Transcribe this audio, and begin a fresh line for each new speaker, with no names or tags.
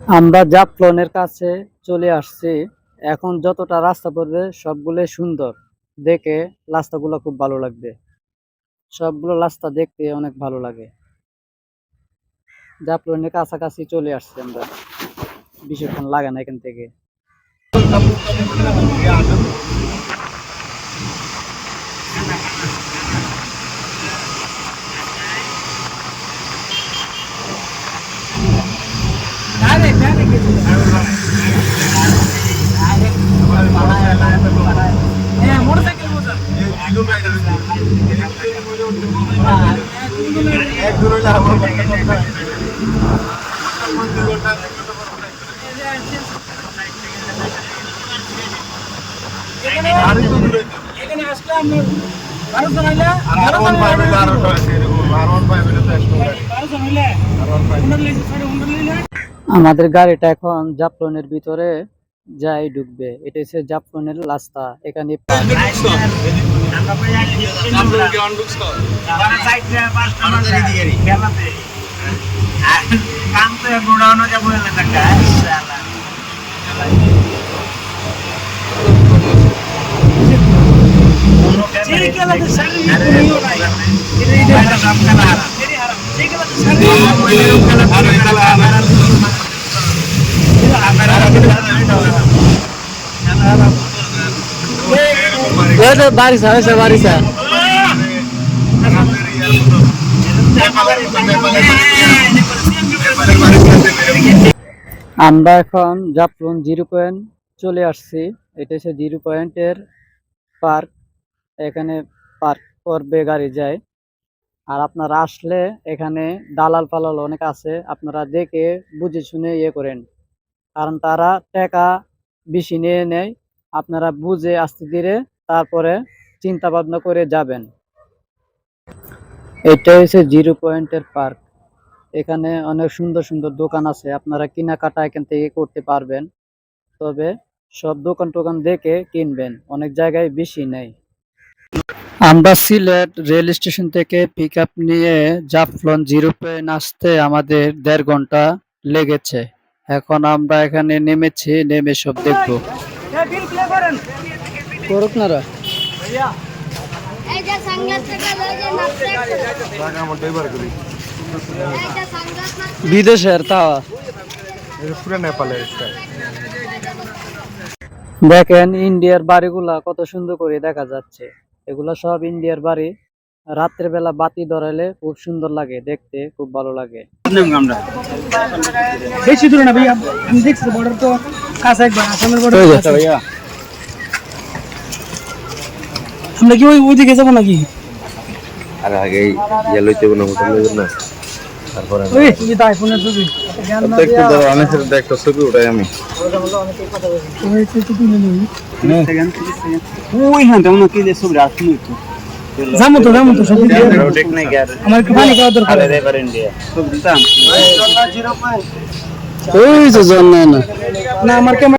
আমরা জাফলনের কাছে চলে আসছি। এখন যতটা রাস্তা পড়বে সবগুলো সুন্দর। দেখে রাস্তাগুলো খুব ভালো লাগবে। সবগুলো রাস্তা দেখতে অনেক ভালো লাগে। জাফলনের কাছাকাছি চলে আসছি আমরা। বেশিক্ষণ লাগে না এখান থেকে।
এখানে আসলে আপনার বারো জন হইলে বারো জন হইলে বারো জন হইলে
আমাদের গাড়িটা এখন জাফলনের ভিতরে যাই ঢুকবে। এটা হচ্ছে জাফলনের রাস্তা এখানে।
টাকা
বারিশা হয়েছে বারিশা আমরা এখন জাফলন জিরো পয়েন্ট চলে আসছি। এটা হচ্ছে জিরো পয়েন্টের পার্ক। এখানে পার্ক করবে গাড়ি যায়। আর আপনারা আসলে এখানে দালাল ফালাল অনেক আছে। আপনারা দেখে, বুঝে শুনে ইয়ে করেন। কারণ তারা টাকা বেশি নিয়ে নেয়। আপনারা বুঝে, আস্তে ধীরে তারপরে চিন্তা ভাবনা করে যাবেন। এটা হচ্ছে জিরো পয়েন্টের পার্ক। এখানে অনেক সুন্দর সুন্দর দোকান আছে, আপনারা কেনাকাটা এখান থেকে করতে পারবেন। তবে সব দোকান টোকান দেখে কিনবেন, অনেক জায়গায় বেশি নেই। আমরা সিলেট রেল স্টেশন থেকে পিক আপ নিয়ে জাফলন জিরো পয়েন্ট আসতে আমাদের দেড় ঘণ্টা লেগেছে। এখন আমরা এখানে নেমেছি, নেমে সব দেখব। করুক না রা। বিদেশের তা। দেখেন ইন্ডিয়ার বাড়িগুলা কত সুন্দর করে দেখা যাচ্ছে। এগুলা সব ইন্ডিয়ার বাড়ি। রাত্রে বেলা বাতি ধরালে খুব সুন্দর লাগে দেখতে খুব ভালো লাগে।
বেশি দূরে না ভাইয়া আমি দেখছি বর্ডার তো কাছে একবার আসামের বর্ডার
ভাইয়া
আমরা কি ওই ওইদিকে যাব নাকি?
আর আগে ইয়ে লইতে কোনো হোটেল লইবেন না। তারপরে
ওই তো আইফোনের ছবি। জ্ঞান না
তো একটু দাও আমি সেটা একটা ছবি উঠাই আমি।
ওই তো একটু তুলে নিই
ওই হ্যাঁ তেমন কি যে সব রাখলি তো
যাব তো যাব তো সব দিকে আমার একটু পানি খাওয়া দরকার
ইন্ডিয়া
ওই যে জন্ম না।
না আমার ক্যামেরা